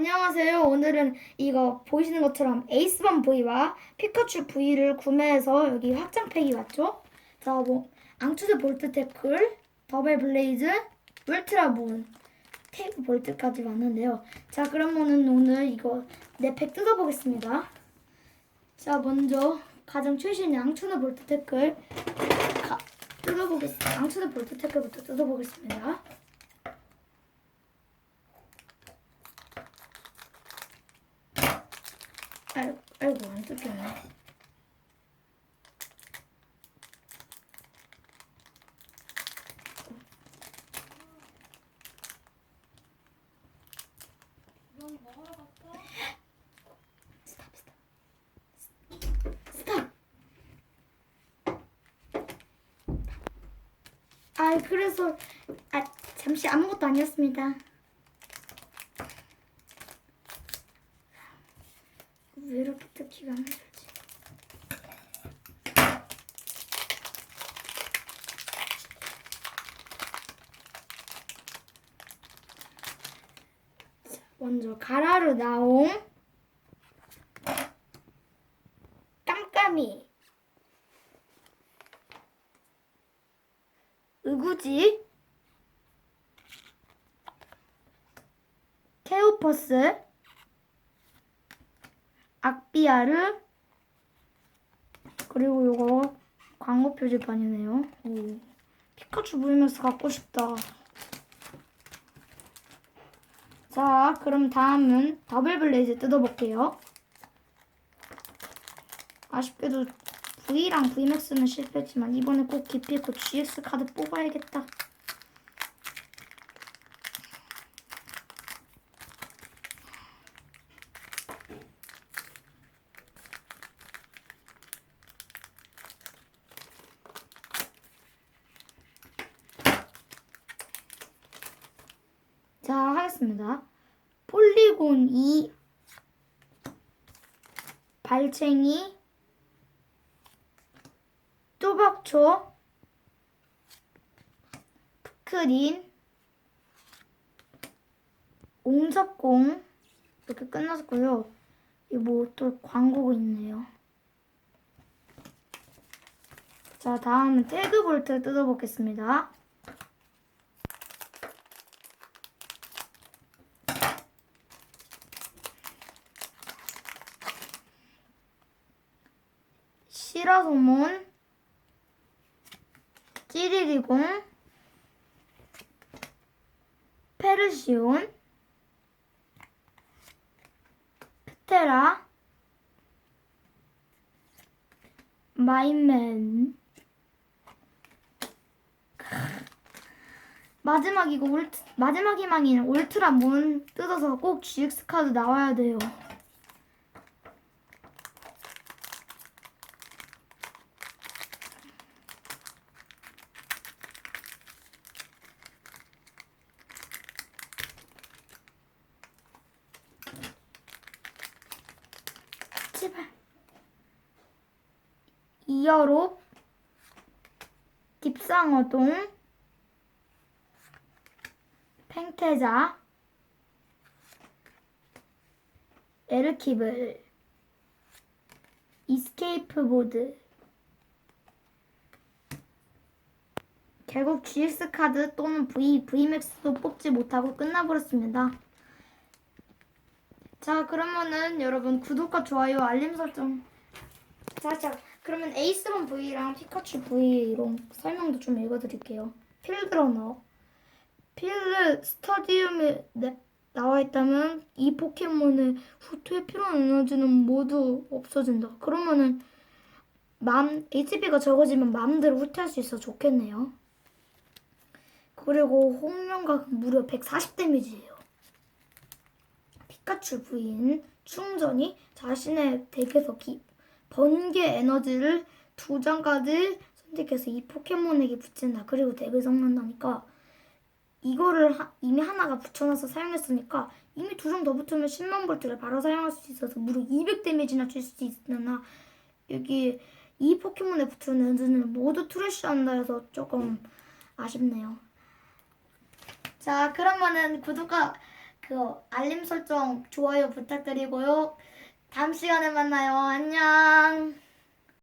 안녕하세요. 오늘은 이거 보이시는 것처럼 에이스반 V와 피카츄 V를 구매해서 여기 확장팩이 왔죠? 자, 뭐 앙투드 볼트 태클, 더블 블레이즈, 울트라 문, 테이프 볼트까지 왔는데요. 자, 그러면은 오늘 이거 네 팩 뜯어보겠습니다. 자, 먼저 가장 최신 앙투드 볼트 태클 가, 뜯어보겠습니다. 앙투드 볼트 태클부터 뜯어보겠습니다. 아이고, 아이고 안 뜯겼네. 아, 그래서 아, 잠시 아무것도 아니었습니다. 왜 이렇게 뜯기가 안 되지? 자, 먼저 가라로 나온 깜깜이. 의구지. 케오퍼스 악비아르 그리고 요거 광고 표지판이네요. 오, 피카츄 보이면서 갖고 싶다. 자, 그럼 다음은 더블 블레이즈 뜯어볼게요. 아쉽게도 V랑 V맥스는 실패했지만 이번에 꼭 기필코 GX 카드 뽑아야겠다. 자, 하겠습니다. 폴리곤 2 발챙이 또박초 푸크린 옹석공 이렇게 끝났고요. 이뭐또 광고가 있네요. 자, 다음은 태그 볼트 뜯어보겠습니다. 시라소몬, 찌리리공, 페르시온, 프테라, 마인맨. 마지막 이거 울트, 마지막 희망인 울트라 문 뜯어서 꼭 GX 카드 나와야 돼요. 제발. 이어롭, 딥상어동, 팽태자, 에르키블, 이스케이프 보드. 결국 GX 카드 또는 V, VMAX도 뽑지 못하고 끝나버렸습니다. 자 그러면은 여러분 구독과 좋아요 알림 설정. 자자 그러면 에이스본 V랑 피카츄 V 이런 설명도 좀 읽어드릴게요. 필드러너. 필드 스타디움에 네, 나와 있다면 이 포켓몬의 후퇴에 필요한 에너지는 모두 없어진다. 그러면은 맘 HP가 적어지면 마음대로 후퇴할 수 있어 좋겠네요. 그리고 홍명각 무려 140 데미지예요 피카츄 부인 충전이 자신의 덱에서 기, 번개 에너지를 두 장까지 선택해서 이 포켓몬에게 붙인다. 그리고 덱을 섞는다니까 이거를 하- 이미 하나가 붙여놔서 사용했으니까 이미 두 장 더 붙으면 10만 볼트를 바로 사용할 수 있어서 무려 200 데미지나 줄 수 있으나 여기 이 포켓몬에 붙은 에너지는 모두 트래시한다 해서 조금 아쉽네요. 자 그러면은 구독과 그 그 알림 설정 좋아요 부탁드리고요. 다음 시간에 만나요. 안녕.